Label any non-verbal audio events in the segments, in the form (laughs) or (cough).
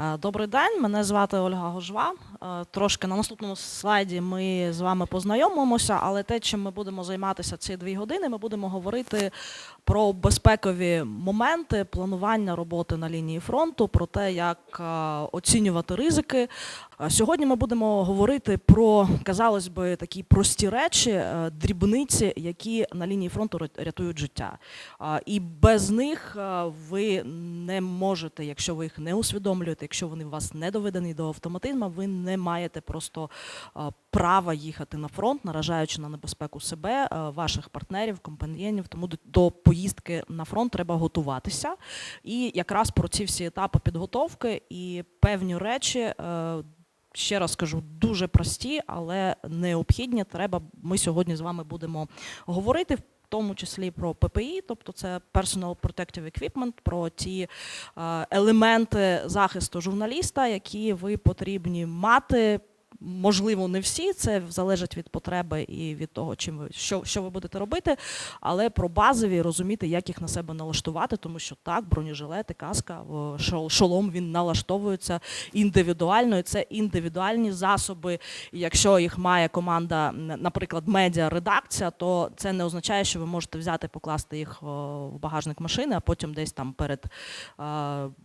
Е, Добрий день, мене звати Ольга Гожва. Е, Трошки на наступному слайді ми з вами познайомимося, але те, чим ми будемо займатися ці дві години, ми будемо говорити про безпекові моменти планування роботи на лінії фронту, про те, як е, оцінювати ризики. Сьогодні ми будемо говорити про, казалось би, такі прості речі, дрібниці, які на лінії фронту рятують життя. І без них ви не можете, якщо ви їх не усвідомлюєте, якщо вони у вас не доведені до автоматизму, ви не маєте просто права їхати на фронт, наражаючи на небезпеку себе, ваших партнерів, компаньєнів. Тому до- поїздки на фронт треба готуватися. І якраз про ці всі етапи підготовки і певні речі. е, Ще раз кажу, дуже прості, але необхідні. Треба. Ми сьогодні з вами будемо говорити, тому числі про ППІ, тобто це Personal Protective Equipment, про ті е, елементи захисту журналіста, які ви потрібні мати. Можливо, не всі, це залежить від потреби і від того, чим ви що, що ви будете робити, але про базові розуміти, як їх на себе налаштувати, тому що так, бронежилети, каска, шолом він налаштовується індивідуально, і це індивідуальні засоби. І якщо їх має команда, наприклад, медіа-редакція, то це не означає, що ви можете взяти, покласти їх в багажник машини, а потім десь там перед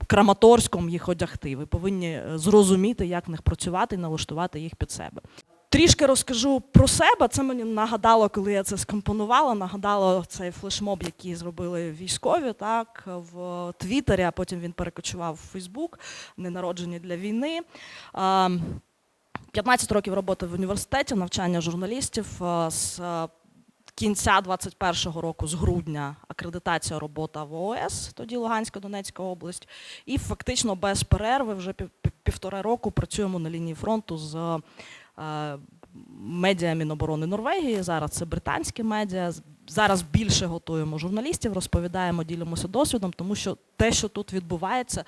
Краматорськом їх одягти. Ви повинні е, зрозуміти, як в них працювати і налаштувати їх під себе. Трішки розкажу про себе. Це мені нагадало, коли я це скомпонувала. Нагадало цей флешмоб, який зробили військові, так в Твіттері, а потім він перекочував в Фейсбук, ненароджені для війни. 15 років роботи в університеті, навчання журналістів з а, кінця 21-го року, з грудня, акредитація робота в ООС, тоді Луганська, Донецька область. І фактично без перерви вже пів- пів- півтора року працюємо на лінії фронту з е, медіа Міноборони Норвегії. Зараз це британські медіа. Зараз більше готуємо журналістів, розповідаємо, ділимося досвідом, тому що те, що тут відбувається,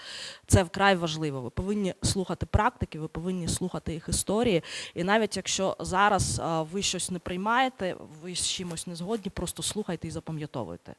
це вкрай важливо. Ви повинні слухати практики, ви повинні слухати їх історії. І навіть якщо зараз ви щось не приймаєте, ви з чимось не згодні, просто слухайте і запам'ятовуйте.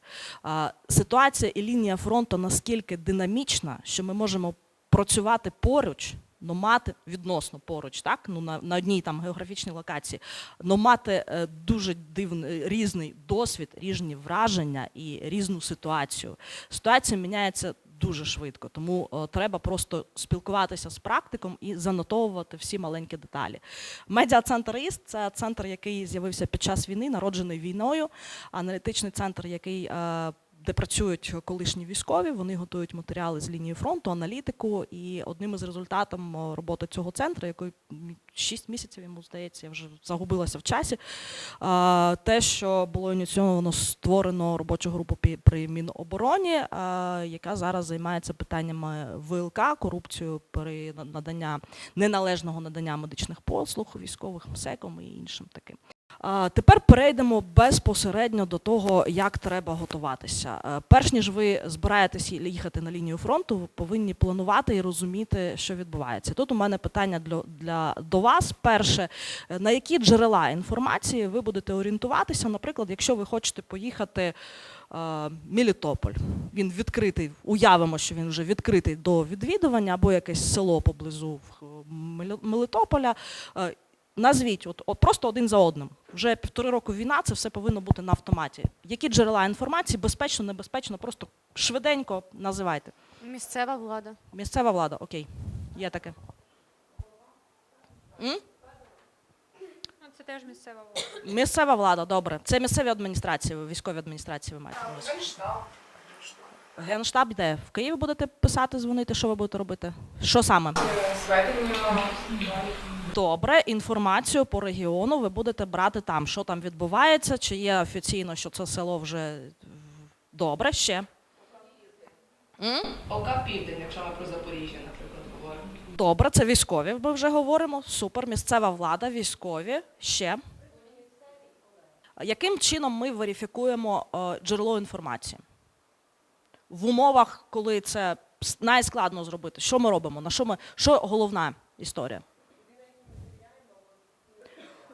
Ситуація і лінія фронту наскільки динамічна, що ми можемо працювати поруч. Ну, мати відносно поруч, так ну на, на одній там географічній локації, ну мати е, дуже дивний різний досвід, різні враження і різну ситуацію. Ситуація міняється дуже швидко, тому е, треба просто спілкуватися з практиком і занотовувати всі маленькі деталі. Медіа-центр ІСТ це центр, який з'явився під час війни, народжений війною, аналітичний центр, який е, де працюють колишні військові, вони готують матеріали з лінії фронту, аналітику. І одним із результатів роботи цього центру, який 6 місяців йому здається, я вже загубилася в часі. Те, що було ініційовано, створено робочу групу при Мінобороні, яка зараз займається питаннями ВЛК, корупцією при надання неналежного надання медичних послуг військових МСЕКом і іншим таким. Тепер перейдемо безпосередньо до того, як треба готуватися. Е, Перш ніж ви збираєтесь їхати на лінію фронту, ви повинні планувати і розуміти, що відбувається. Тут у мене питання для, для до вас. Перше, е, на які джерела інформації ви будете орієнтуватися? Наприклад, якщо ви хочете поїхати. е, Мелітополь. Він відкритий, уявимо, що він вже відкритий до відвідування або якесь село поблизу Мелітополя. Назвіть, от, от просто один за одним. Вже півтори року війна, це все повинно бути на автоматі. Які джерела інформації, безпечно, небезпечно, просто швиденько називайте. Місцева влада. Місцева влада, окей, є таке. М? Ну, це теж місцева влада. Місцева влада, добре. Це місцеві адміністрації, ви- військові адміністрації ви маєте. на увазі. Генштаб де? В Києві будете писати, дзвонити, що ви будете робити? Що саме? Добре, інформацію по регіону ви будете брати там, що там відбувається, чи є офіційно, що це село вже добре ще. М? ОК Південь, якщо ми про Запоріжжя, наприклад, говоримо. Добре, це військові. Ми вже говоримо. Супер, місцева влада, військові. Ще. Яким чином ми верифікуємо е, джерело інформації? В умовах, коли це найскладно зробити, що ми робимо? На що ми, що головна історія?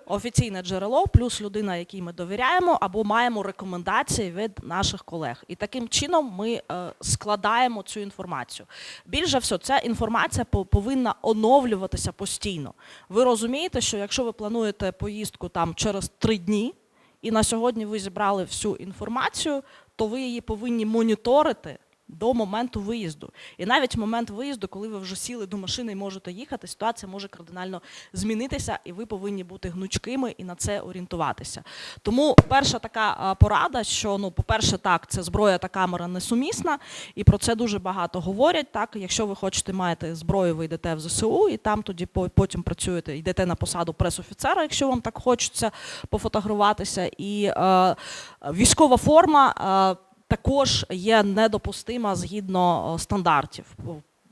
Офіційне джерело, плюс людина, якій ми довіряємо, або маємо рекомендації від наших колег. І таким чином ми е, складаємо цю інформацію. Більше всього, ця інформація по- повинна оновлюватися постійно. Ви розумієте, що якщо ви плануєте поїздку там через три дні, і на сьогодні ви зібрали всю інформацію, то ви її повинні моніторити до моменту виїзду. І навіть в момент виїзду, коли ви вже сіли до машини і можете їхати, ситуація може кардинально змінитися, і ви повинні бути гнучкими і на це орієнтуватися. Тому перша така порада, що ну, по-перше, так, це зброя та камера несумісна, і про це дуже багато говорять. Так, якщо ви хочете маєте зброю, ви йдете в ЗСУ, і там тоді потім працюєте, йдете на посаду пресофіцера, якщо вам так хочеться пофотографуватися. І е, військова форма. Е, також є недопустима згідно е, стандартів.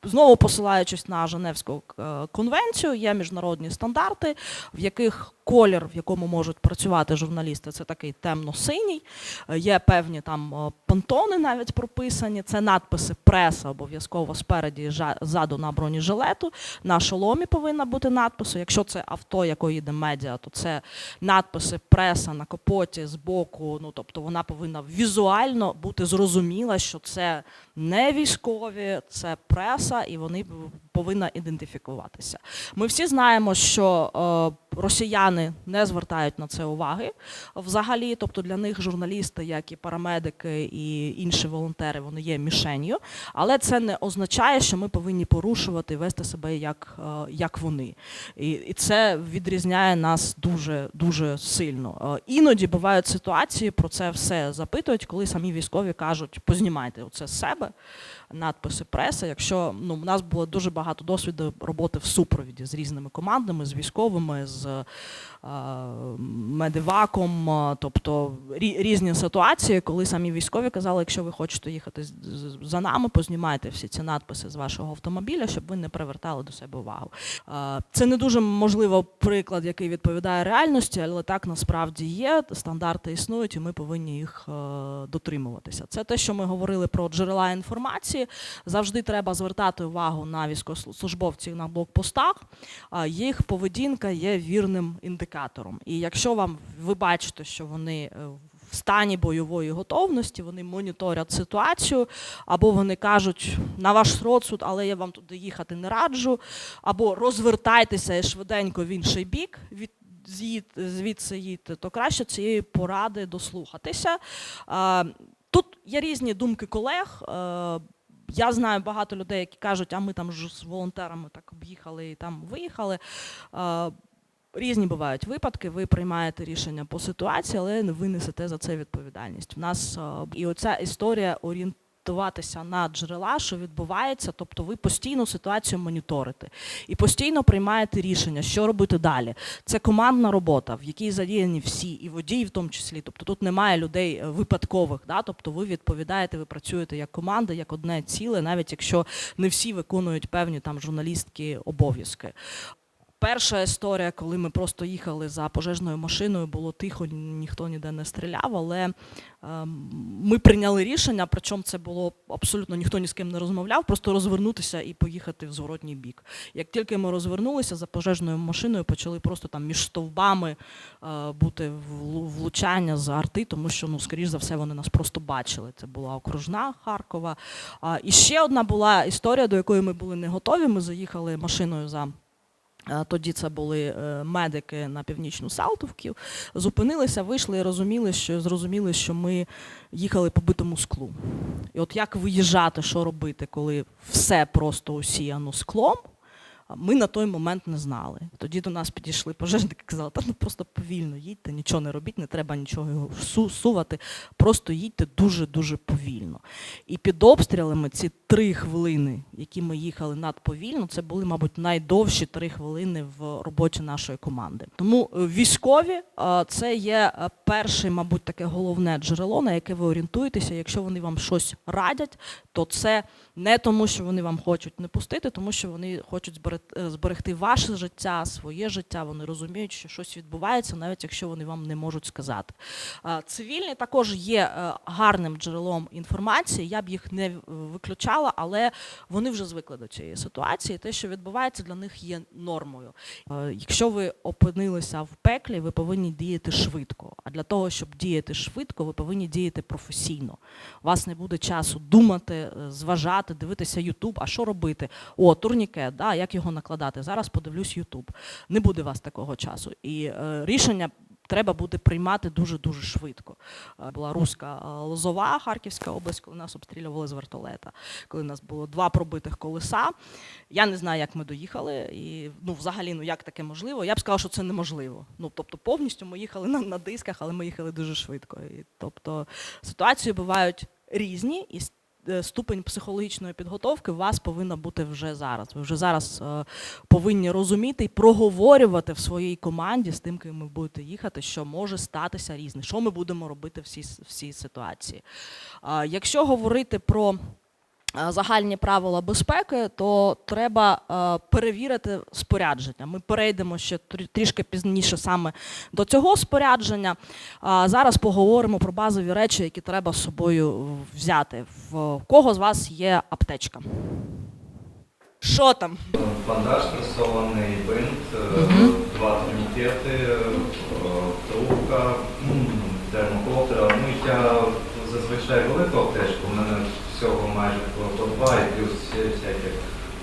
Знову посилаючись на Женевську е, конвенцію, є міжнародні стандарти, в яких колір, в якому можуть працювати журналісти, це такий темно-синій. Е, Є певні там е, понтони навіть прописані. Це надписи преса обов'язково спереді ззаду на бронежилету. На шоломі повинна бути надпису. Якщо це авто, якою їде медіа, то це надписи преса на капоті збоку. Ну тобто вона повинна візуально бути зрозуміла, що це не військові, це преса, і вони повинні ідентифікуватися. Ми всі знаємо, що е, росіяни не звертають на це уваги взагалі. Тобто для них журналісти, як і парамедики і інші волонтери, вони є мішенью. Але це не означає, що ми повинні порушувати, вести себе як, е, як вони. І, це відрізняє нас дуже дуже сильно. Е, Іноді бувають ситуації, про це все запитують, коли самі військові кажуть, познімайте оце з себе надписи преси. Якщо ну, у нас було дуже багато досвіду роботи в супровіді з різними командами, з військовими, з медиваком, тобто різні ситуації, коли самі військові казали, якщо ви хочете їхати за нами, познімайте всі ці надписи з вашого автомобіля, щоб ви не привертали до себе увагу. Це не дуже можливо приклад, який відповідає реальності, але так насправді є. Стандарти існують, і ми повинні їх е, дотримуватися. Це те, що ми говорили про джерела інформації. Завжди треба звертати увагу на військовослужбовців на блокпостах. Їх поведінка є вірним індикатором. І якщо вам ви бачите, що вони е, в стані бойової готовності, вони моніторять ситуацію, або вони кажуть на ваш розсуд, але я вам туди їхати не раджу, або розвертайтеся швиденько в інший бік. Від звідси їдьте, то краще цієї поради дослухатися. Тут є різні думки колег. Е, Я знаю багато людей, які кажуть, а ми там ж з волонтерами так об'їхали і там виїхали. Різні бувають випадки, ви приймаєте рішення по ситуації, але ви несете за це відповідальність. У нас е, і оця історія орієнтуватися на джерела, що відбувається, тобто ви постійно ситуацію моніторите і постійно приймаєте рішення, що робити далі. Це командна робота, в якій задіяні всі, і водії в тому числі. Тобто тут немає людей е, випадкових. Да? Тобто ви відповідаєте, ви працюєте як команда, як одне ціле, навіть якщо не всі виконують певні там журналістські обов'язки. Перша історія, коли ми просто їхали за пожежною машиною, було тихо, ніхто ніде не стріляв, але ем, ми прийняли рішення, причому це було абсолютно ніхто ні з ким не розмовляв, просто розвернутися і поїхати в зворотній бік. Як тільки ми розвернулися за пожежною машиною, почали просто там між стовбами е, бути влучання з арти, тому що, ну, скоріш за все, вони нас просто бачили. Це була окружна Харкова. І ще одна була історія, до якої ми були не готові. Ми заїхали машиною за. Тоді це були е, медики на північну Салтовків. Зупинилися, вийшли і розуміли, що зрозуміли, що ми їхали по битому склу. І от як виїжджати, що робити, коли все просто усіяно склом, ми на той момент не знали. Тоді до нас підійшли пожежники казали, та ну просто повільно їдьте, нічого не робіть, не треба нічого сувати, просто їдьте дуже-дуже повільно. І під обстрілами ці три хвилини, які ми їхали надповільно, це були, мабуть, найдовші три хвилини в роботі нашої команди. Тому е, військові це є е, перше, мабуть, таке головне джерело, на яке ви орієнтуєтеся. Якщо вони вам щось радять, то це Не тому, що вони вам хочуть не пустити, тому що вони хочуть е, зберегти ваше життя, своє життя. Вони розуміють, що щось відбувається, навіть якщо вони вам не можуть сказати. Цивільні також є е, гарним джерелом інформації. Я б їх не виключала, але вони вже звикли до цієї ситуації. Те, що відбувається, для них є нормою. Е, Якщо ви опинилися в пеклі, ви повинні діяти швидко. А для того, щоб діяти швидко, ви повинні діяти професійно. У вас не буде часу думати, е, зважати, дивитися Ютуб, а що робити? О, турнікет, да, як його накладати? Зараз подивлюсь Ютуб. Не буде у вас такого часу. І е, рішення. Треба буде приймати дуже дуже швидко. Е, Була руська е, Лозова, Харківська область, коли нас обстрілювали з вертолета, коли у нас було два пробитих колеса. Я не знаю, як ми доїхали, і ну, взагалі, ну як таке можливо. Я б сказала, що це неможливо. Ну, тобто, повністю ми їхали на, на дисках, але ми їхали дуже швидко. І, тобто ситуації бувають різні, і ступень психологічної підготовки у вас повинна бути вже зараз. Ви вже зараз е, повинні розуміти і проговорювати в своїй команді з тим, ким ви будете їхати, що може статися різне, що ми будемо робити в цій, ситуації. Якщо говорити про е, загальні правила безпеки, то треба е, перевірити спорядження. Ми перейдемо ще трішки пізніше саме до цього спорядження. Зараз поговоримо про базові речі, які треба з собою взяти. В кого з вас є аптечка? Що там? Бандаж пресований, бинт, е, Мгм. два турнікети, е, трубка, термокоптера. Ну, я зазвичай велику аптечку, у мене всього майже по, по два і плюс всякі.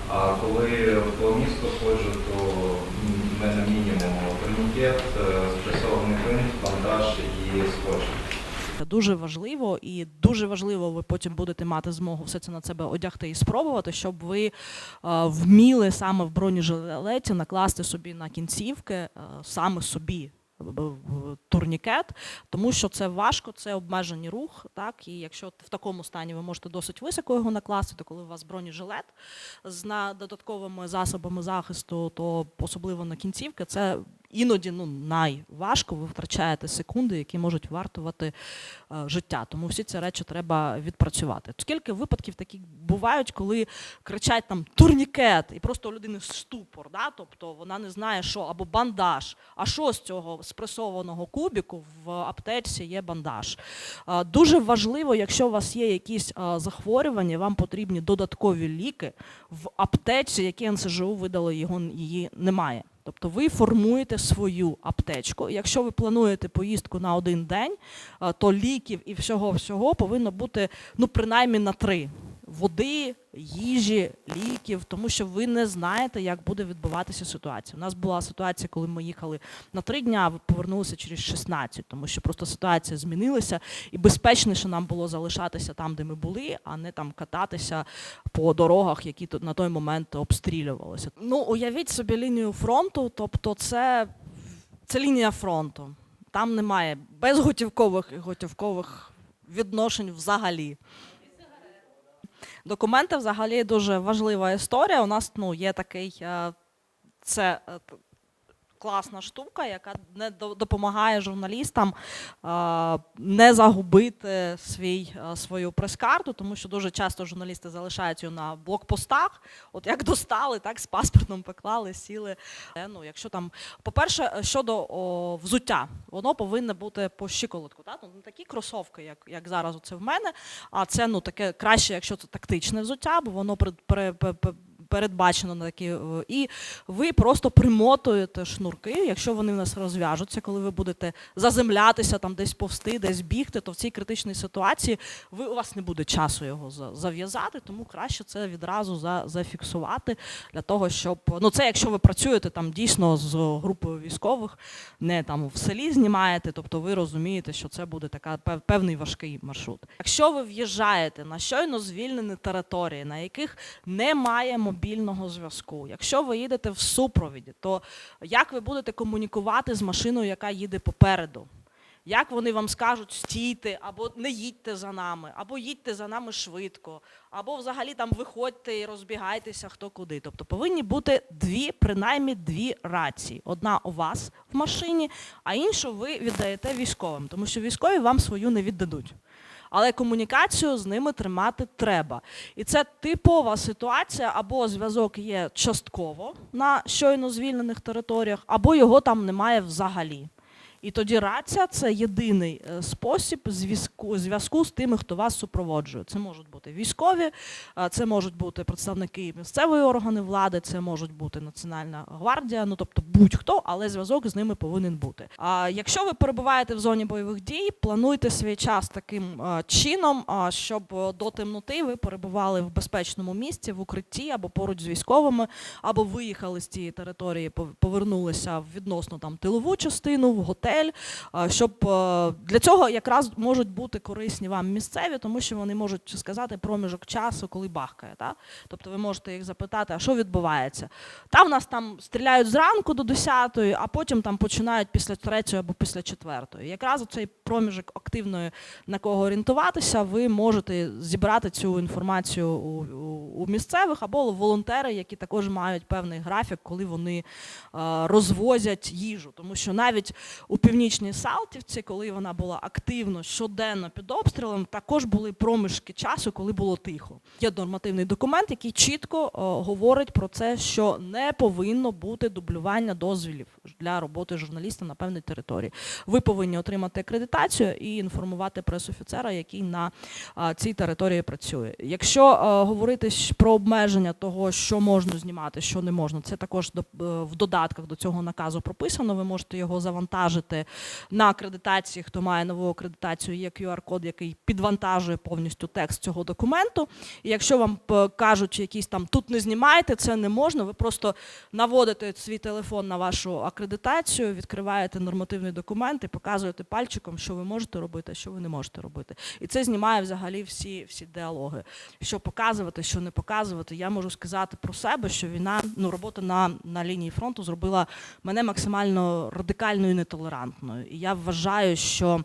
А коли по місту ходжу, то м, в мене мінімум турнікет, е, спресований бинт, бандаж і скотч. Дуже важливо, і дуже важливо, ви потім будете мати змогу все це на себе одягти і спробувати, щоб ви е, вміли саме в бронежилеті накласти собі на кінцівки, е, саме собі. Турнікет, тому що це важко, це обмежений рух. Так і якщо в такому стані ви можете досить високо його накласти, то коли у вас бронежилет з додатковими засобами захисту, то особливо на кінцівки, це іноді ну найважко. Ви втрачаєте секунди, які можуть вартувати е, життя. Тому всі ці речі треба відпрацювати. Скільки випадків такі бувають, коли кричать там турнікет, і просто у людини ступор, да? тобто вона не знає, що або бандаж. А що з цього спресованого кубіку в аптечці є бандаж? Е, Дуже важливо, якщо у вас є якісь е, захворювання, вам потрібні додаткові ліки в аптечці, які НСЖУ видало, його її немає. Тобто ви формуєте свою аптечку. Якщо ви плануєте поїздку на один день, е, то ліків і всього всього повинно бути ну принаймні на три. Води, їжі, ліків, тому що ви не знаєте, як буде відбуватися ситуація. У нас була ситуація, коли ми їхали на три дня, а повернулися через 16, тому що просто ситуація змінилася, і безпечніше нам було залишатися там, де ми були, а не там кататися по дорогах, які на той момент обстрілювалися. Ну, уявіть собі лінію фронту, тобто це, це лінія фронту. Там немає безготівкових і готівкових відношень взагалі. Документи взагалі дуже важлива історія. У нас ну, є такий е, це е, класна штука, яка не до- допомагає журналістам е, не загубити свій, е, свою прес-карту, тому що дуже часто журналісти залишають її на блокпостах. От як достали, так з паспортом поклали, сіли. Е, Ну, якщо там, по-перше, щодо о, взуття, воно повинно бути по щиколотку. Так? Ну, не такі кросовки, як, як зараз це в мене, а це ну, таке краще, якщо це тактичне взуття, бо воно пере, пе- пе- передбачено на такі. е, І ви просто примотуєте шнурки, якщо вони в нас розв'яжуться, коли ви будете заземлятися, там десь повсти, десь бігти, то в цій критичній ситуації ви, у вас не буде часу його зав'язати, тому краще це відразу за, зафіксувати для того, щоб ну це якщо ви працюєте там дійсно з групою військових, не там в селі знімаєте, тобто ви розумієте, що це буде така певний важкий маршрут. Якщо ви в'їжджаєте на щойно звільнені території, на яких немає мобільного зв'язку, якщо ви їдете в супровіді, то як ви будете комунікувати з машиною, яка їде попереду? Як вони вам скажуть стійте, або не їдьте за нами, або їдьте за нами швидко, або взагалі там виходьте і розбігайтеся хто куди. Тобто повинні бути дві, принаймні дві рації. Одна у вас в машині, а іншу ви віддаєте військовим, тому що військові вам свою не віддадуть. Але комунікацію з ними тримати треба. І це типова ситуація, або зв'язок є частково на щойно звільнених територіях, або його там немає взагалі. І тоді рація це єдиний е, спосіб зв'язку, зв'язку з тими, хто вас супроводжує. Це можуть бути військові, це можуть бути представники місцевої органи влади, це можуть бути Національна гвардія, ну тобто будь-хто, але зв'язок з ними повинен бути. А якщо ви перебуваєте в зоні бойових дій, плануйте свій час таким чином, щоб до темноти ви перебували в безпечному місці, в укритті або поруч з військовими, або виїхали з цієї території, пов- повернулися в відносно там тилову частину, в готель. А, Щоб е, для цього якраз можуть бути корисні вам місцеві, тому що вони можуть сказати проміжок часу, коли бахкає. Та? Тобто ви можете їх запитати, а що відбувається? Та в нас там стріляють зранку до 10 а потім там починають після 3 або після 4 Якраз цей проміжок активної на кого орієнтуватися, ви можете зібрати цю інформацію у, у, у місцевих або волонтери, які також мають певний графік, коли вони е, розвозять їжу. Тому що навіть у північній Салтівці, коли вона була активно щоденно під обстрілом, також були проміжки часу, коли було тихо. Є нормативний документ, який чітко е, говорить про це, що не повинно бути дублювання дозволів для роботи журналіста на певній території. Ви повинні отримати акредитацію і інформувати пресофіцера, який на а, цій території працює. Якщо е, говорити про обмеження того, що можна знімати, що не можна, це також до, е, в додатках до цього наказу прописано. Ви можете його завантажити на акредитації. Хто має нову акредитацію, є QR-код, який підвантажує повністю текст цього документу. І якщо вам кажуть, якісь там тут не знімайте, це не можна. Ви просто наводите свій телефон на вашу акредитацію, відкриваєте нормативний документ і показуєте пальчиком, що ви можете робити, а що ви не можете робити. І це знімає взагалі всі, всі діалоги. Що показувати, що не показувати. Я можу сказати про себе, що війна, ну робота на, на лінії фронту зробила мене максимально радикальною і нетолерантною. І я вважаю, що.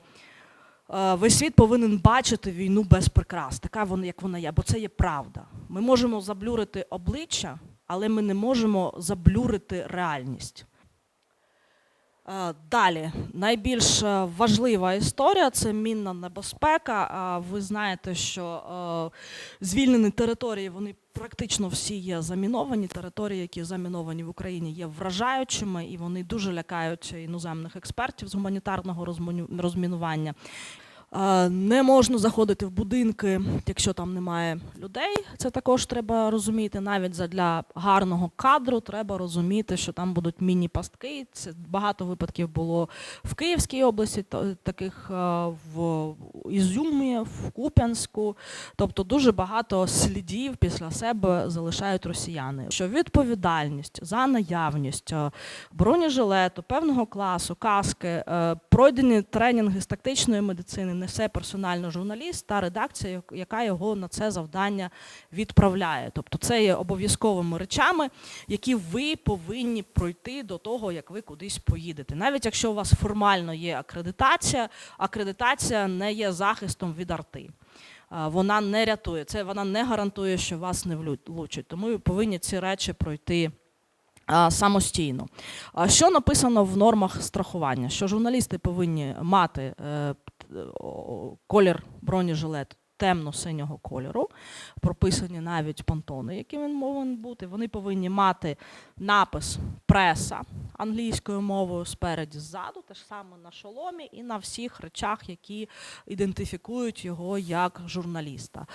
е, Весь світ повинен бачити війну без прикрас, така вона, як вона є, бо це є правда. Ми можемо заблюрити обличчя, але ми не можемо заблюрити реальність. Е, Далі, найбільш е, важлива історія це мінна небезпека. А Ви знаєте, що е, звільнені території вони практично всі є заміновані. Території, які заміновані в Україні, є вражаючими, і вони дуже лякають іноземних експертів з гуманітарного розмінування. Не можна заходити в будинки, якщо там немає людей. Це також треба розуміти. Навіть задля гарного кадру треба розуміти, що там будуть міні-пастки. Це багато випадків було в Київській області, таких в Ізюмі, в Куп'янську. Тобто дуже багато слідів після себе залишають росіяни. Що відповідальність за наявність бронежилету, певного класу, каски, е, пройдені тренінги з тактичної медицини несе персонально журналіст та редакція, яка його на це завдання відправляє. Тобто це є обов'язковими речами, які ви повинні пройти до того, як ви кудись поїдете. Навіть якщо у вас формально є акредитація, акредитація не є захистом від арти. Вона не рятує, це вона не гарантує, що вас не влучать. Тому ви повинні ці речі пройти самостійно. Що написано в нормах страхування? Що журналісти повинні мати е, колір бронежилет темно-синього кольору, прописані навіть понтони, які він повинен бути. Вони повинні мати напис преса англійською мовою спереді ззаду, те ж саме на шоломі і на всіх речах, які ідентифікують його як журналіста.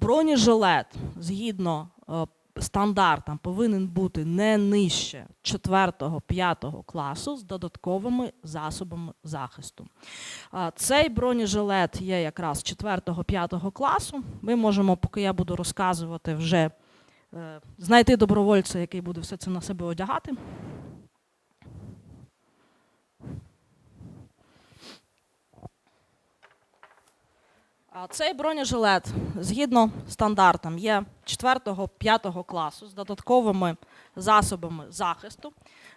Бронежилет згідно е, стандартам повинен бути не нижче 4-5 класу з додатковими засобами захисту. Цей бронежилет є якраз 4-5 класу. Ми можемо, поки я буду розказувати, вже е, знайти добровольця, який буде все це на себе одягати. Цей бронежилет, згідно стандартам, є 4-5 класу з додатковими засобами захисту.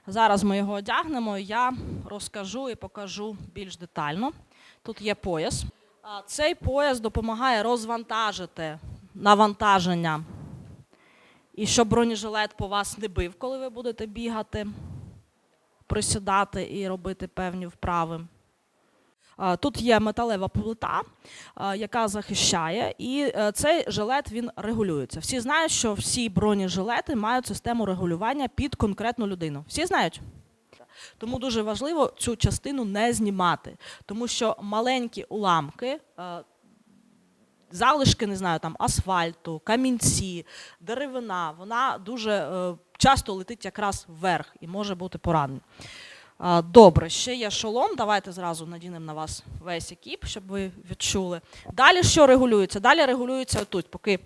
Зараз ми його одягнемо, я розкажу і покажу більш детально. Тут є пояс. Цей пояс допомагає розвантажити навантаження, і щоб бронежилет по вас не бив, коли ви будете бігати, присідати і робити певні вправи. Тут є металева плита, яка захищає, і е, цей жилет він регулюється. Всі знають, що всі бронежилети мають систему регулювання під конкретну людину. Всі знають? Тому дуже важливо цю частину не знімати, тому що маленькі уламки. е, Залишки, не знаю, там асфальту, камінці, деревина, вона дуже е, часто летить якраз вверх і може бути поранена. Добре, ще є шолом. Давайте зразу надінемо на вас весь екіп, щоб ви відчули. Далі що регулюється? Далі регулюється тут, поки.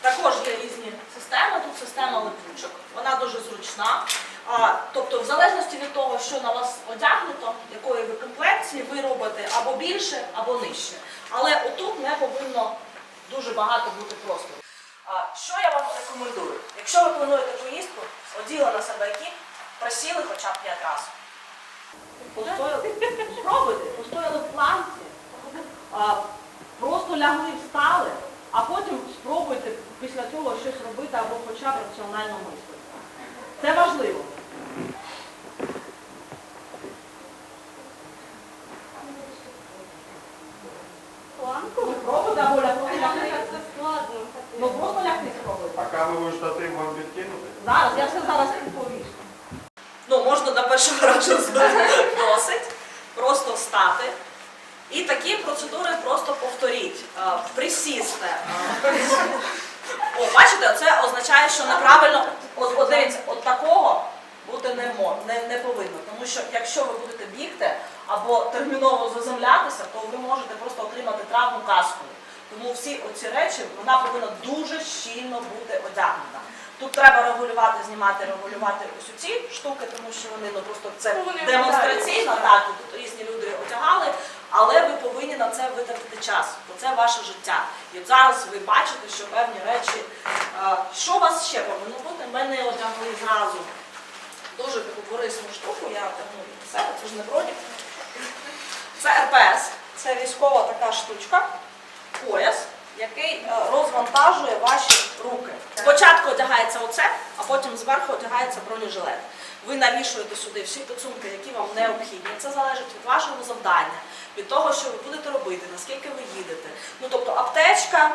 Також є різні системи. Тут система липучок, вона дуже зручна. А, тобто, в залежності від того, що на вас одягнуто, якої ви комплекції, ви робите або більше, або нижче. Але отут не повинно дуже багато бути простору. А, що я вам рекомендую? Якщо ви плануєте поїздку, оділи на себе екіп, просіли хоча б 5 разів. Постояли, спробуйте, постояли в планці, а, просто лягли, встали, а потім спробуйте після цього щось робити або хоча б раціонально мислити. Це важливо. Планку? Пробуйте або лягти. Це складно. Ну просто лягти спробуйте. А камеру штатив вам відкинути? Зараз, я все зараз повішу. Можна на першому разі досить. Просто встати. І такі процедури просто повторіть. Присісти. О, бачите, це означає, що неправильно. От, от дивіться, от такого бути не, не, не повинно. Тому що якщо ви будете бігти або терміново заземлятися, то ви можете просто отримати травму каскою. Тому всі оці речі вона повинна дуже щільно бути одягнена. Тут треба регулювати, знімати, регулювати ось ці штуки, тому що вони ну просто це Ну, демонстраційно, так, тут різні люди одягали, але ви повинні на це витратити час, бо це ваше життя. І от зараз ви бачите, що певні речі. а, Що у вас ще повинно бути? Мене одягли зразу дуже таку корисну штуку, я одягну від себе, це ж не бронік. Це РПС, це військова така штучка, пояс, який е, розвантажує ваші руки. Спочатку одягається оце, а потім зверху одягається бронежилет. Ви навішуєте сюди всі підсумки, які вам необхідні. Це залежить від вашого завдання, від того, що ви будете робити, наскільки ви їдете. Ну тобто аптечка,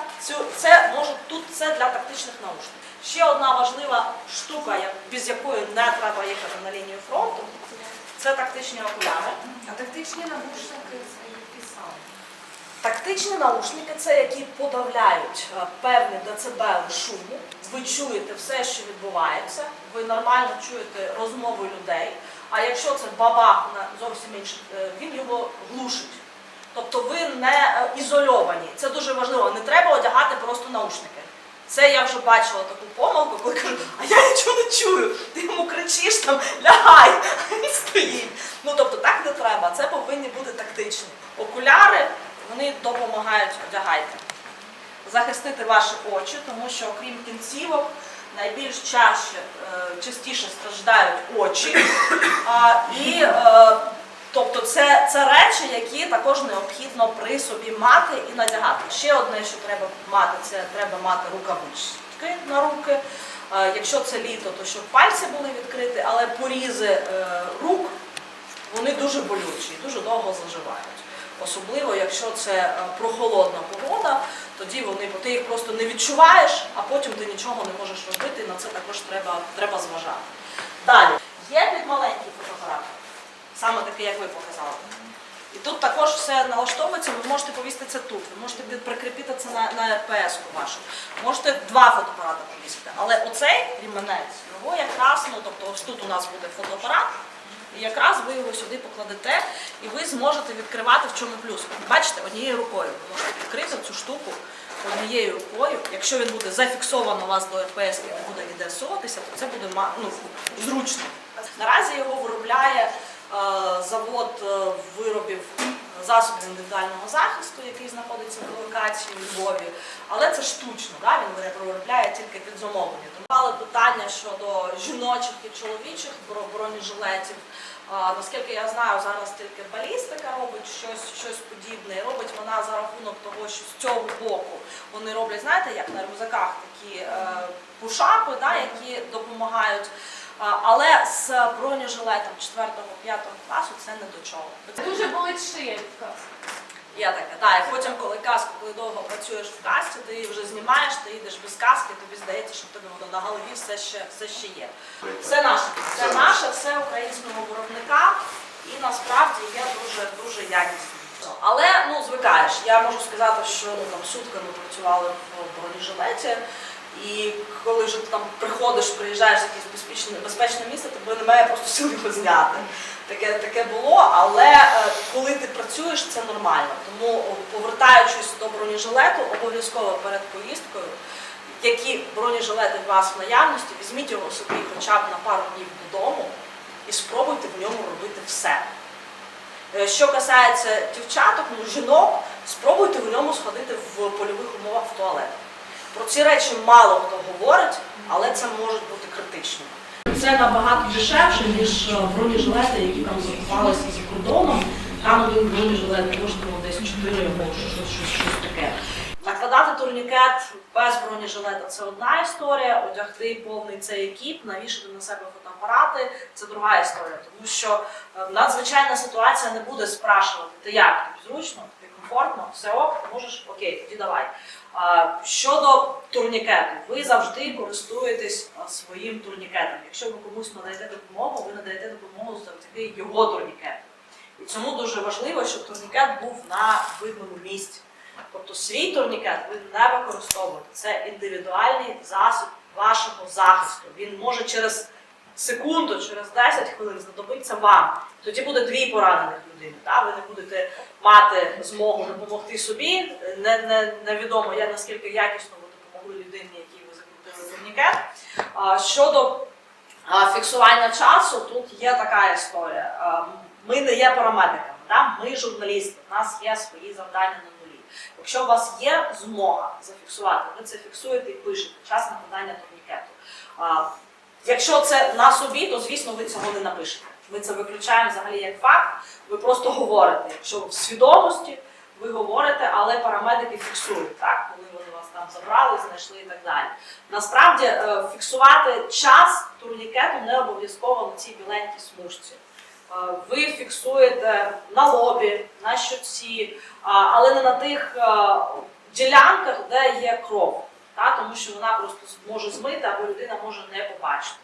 це може тут це для тактичних наушників. Ще одна важлива штука, без якої не треба їхати на лінію фронту, це тактичні окуляри. А тактичні навушники саме? Тактичні наушники це які подавляють е, певні децибели шуму. Ви чуєте все, що відбувається, ви нормально чуєте розмови людей. А якщо це бабах на зовсім інший, е, він його глушить. Тобто ви не е, ізольовані. Це дуже важливо. Не треба одягати просто наушники. Це я вже бачила таку помилку, коли кажу, а я нічого не чую. Ти йому кричиш там, лягай, а він стоїть. Ну тобто так не треба. Це повинні бути тактичні. Окуляри вони допомагають одягайте. Захистити ваші очі, тому що окрім кінцівок, найбільш чаще, е, частіше страждають очі. А, і е, тобто це, це речі, які також необхідно при собі мати і надягати. Ще одне, що треба мати, це треба мати рукавички на руки. Е, Якщо це літо, то щоб пальці були відкриті, але порізи рук вони дуже болючі і дуже довго заживають. Особливо, якщо це е, прохолодна погода, тоді вони ти їх просто не відчуваєш, а потім ти нічого не можеш робити. На це також треба, треба зважати. Далі є підмаленький фотоапарат, саме такий, як ви показали. І тут також все налаштовується, ви можете повісити це тут, ви можете прикріпити це на, на РПС-ку вашу. Можете два фотоапарати повісити. Але оцей ріменець, його якраз, ну тобто ось тут у нас буде фотоапарат, і якраз ви його сюди покладете, і ви зможете відкривати в чому плюс. Бачите, однією рукою ви можете відкрити цю штуку однією рукою. Якщо він буде зафіксовано у вас до РПС і не буде ніде суватися, то це буде ну, зручно. Наразі його виробляє е, завод е, виробів засобів індивідуального захисту, який знаходиться в локації у Львові, але це штучно, да? він виробляє тільки під замовлення. Мали питання щодо жіночих і чоловічих бро- бронежилетів. Наскільки я знаю, зараз тільки балістика робить щось, щось подібне. І робить вона за рахунок того, що з цього боку вони роблять, знаєте, як на рюкзаках такі е, пушапи, да, які допомагають Але з бронежилетом 4-5 класу це не до чого. Дуже болить шия. Є таке, так. І потім, коли каску, коли довго працюєш в касті, ти її вже знімаєш, ти йдеш без каски, тобі здається, що в тебе воно на голові все ще, все ще є. Це наше, це наше, все українського виробника і насправді є дуже дуже якісно. Але ну звикаєш. Я можу сказати, що ну там сутками працювали в бронежилеті, і коли вже ти там приходиш, приїжджаєш в якесь безпечне, безпечне місце, тебе немає просто сил його зняти. Таке, таке було, але е, коли ти працюєш, це нормально. Тому повертаючись до бронежилету, обов'язково перед поїздкою, які бронежилети у вас в наявності, візьміть його собі хоча б на пару днів додому і спробуйте в ньому робити все. Е, Що касається дівчаток, ну жінок, спробуйте в ньому сходити в польових умовах в туалет. Про ці речі мало хто говорить, але це може бути критично. Це набагато дешевше, ніж е, бронежилети, які там закупалися за кордоном. Там один бронежилет коштував десь 4 або щось, щось, щось таке. Накладати турнікет без бронежилета це одна історія, одягти повний цей екіп, навішати на себе фотоапарати це друга історія. Тому що е, надзвичайна ситуація не буде спрашувати, ти як, тобі зручно, тобі комфортно, все ок, можеш, окей, тоді давай. Щодо турнікету, ви завжди користуєтесь своїм турнікетом. Якщо ви комусь надаєте допомогу, ви надаєте допомогу завдяки його турнікету. І цьому дуже важливо, щоб турнікет був на видному місці. Тобто свій турнікет ви не використовуєте. Це індивідуальний засіб вашого захисту. Він може через секунду, через 10 хвилин знадобиться вам. Тоді буде дві поранених людини. Та? Ви не будете мати змогу допомогти собі. Не, не, невідомо, я наскільки якісно ви допомогли людині, якій ви закрутили турнікет. Щодо фіксування часу, тут є така історія. Ми не є парамедиками, да? ми журналісти, у нас є свої завдання на нулі. Якщо у вас є змога зафіксувати, ви це фіксуєте і пишете час накладання турнікету. Якщо це на собі, то звісно ви цього не напишете. Ми це виключаємо взагалі як факт. Ви просто говорите. Якщо в свідомості, ви говорите, але парамедики фіксують, так, коли вони вас там забрали, знайшли і так далі. Насправді е, фіксувати час турнікету не обов'язково на цій біленькій смужці. Е, Ви фіксуєте на лобі, на щоці, але не на тих е, ділянках, де є кров, та, тому що вона просто може змити або людина може не побачити.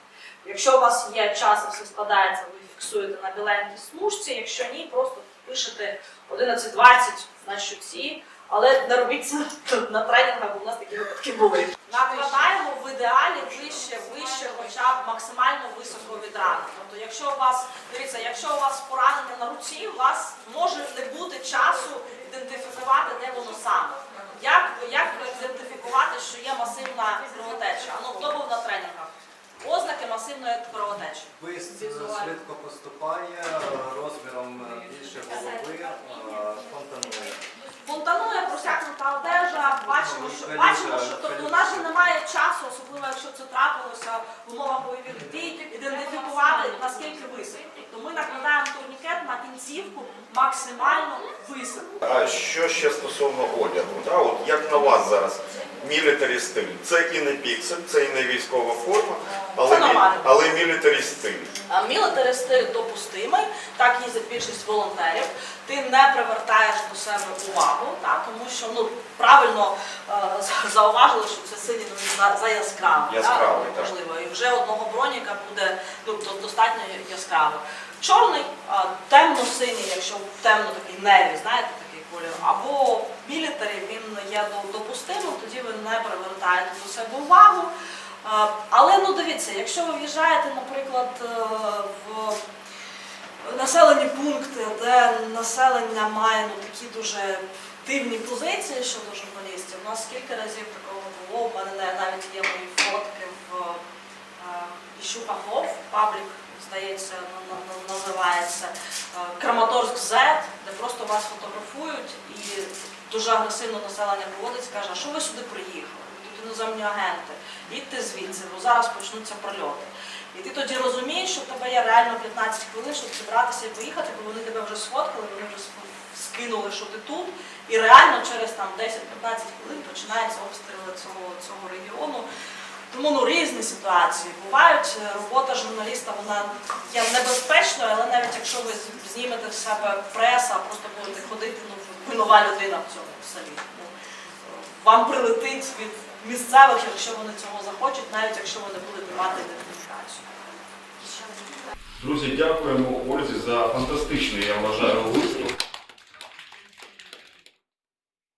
Якщо у вас є час і все складається, ви фіксуєте на біленькій смужці, якщо ні, просто пишете 11.20 на щоці, але не робіть це (laughs) на тренінгах, бо в нас такі випадки були. Накладаємо в ідеалі вище, вище, хоча б максимально високо від рани. Тобто, якщо у вас, дивіться, якщо у вас поранення на руці, у вас може не бути часу ідентифікувати, де воно саме. Як, як ідентифікувати, що є масивна кровотеча? Ну, хто був на тренінгах? Ознаки масивної кровотечі. Вис швидко поступає, розміром більше голови, е, фонтанує. Фонтанує просякнута одежа, бачимо, що бачимо, що тобто у нас же немає часу, особливо якщо це трапилося в умовах бойових дій, ідентифікувати наскільки високо. Тобто ми накладаємо турнікет на кінцівку максимально високо. А що ще стосовно одягу? Да? От як на вас зараз мілітарі стиль? Це і не піксель, це і не військова форма, але, Це мі- нормально. але мілітарі стиль. Мілітарі стиль допустимий, так їздить більшість волонтерів. Ти не привертаєш до себе увагу, так, тому що ну правильно е, за- зауважили, що це синій за, за яскравий. Яскравий, так, можливо. І вже одного броніка буде ну, до- достатньо яскравий. Чорний, темно-синій, якщо темно такий неві, знаєте, такий колір, або мілітарі, він є до- допустимим, тоді ви не привертаєте до себе увагу. Але ну дивіться, якщо ви в'їжджаєте, наприклад, е, в населені пункти, де населення має ну, такі дуже дивні позиції щодо журналістів, у нас кілька разів такого було. У мене навіть є мої фотки в Іщука Хов, паблік, здається, на- на- на- називається е, Краматорськ Z, де просто вас фотографують і дуже агресивно населення поводить, каже, що ви сюди приїхали? Тут іноземні агенти, їдьте звідси, бо зараз почнуться прольоти. І ти тоді розумієш, що в тебе є реально 15 хвилин, щоб зібратися і поїхати, бо вони тебе вже сфоткали, вони вже скинули, що ти тут. І реально через 10-15 хвилин починається обстріли цього, цього регіону. Тому ну різні ситуації бувають. Робота журналіста вона є небезпечною, але навіть якщо ви знімете в себе прес, а просто будете ходити, ну ви нова людина в цьому селі. Ну, вам прилетить від місцевих, якщо вони цього захочуть, навіть якщо ви не будете мати ідентифікацію. Друзі, дякуємо Ользі за фантастичний, я вважаю, виступ.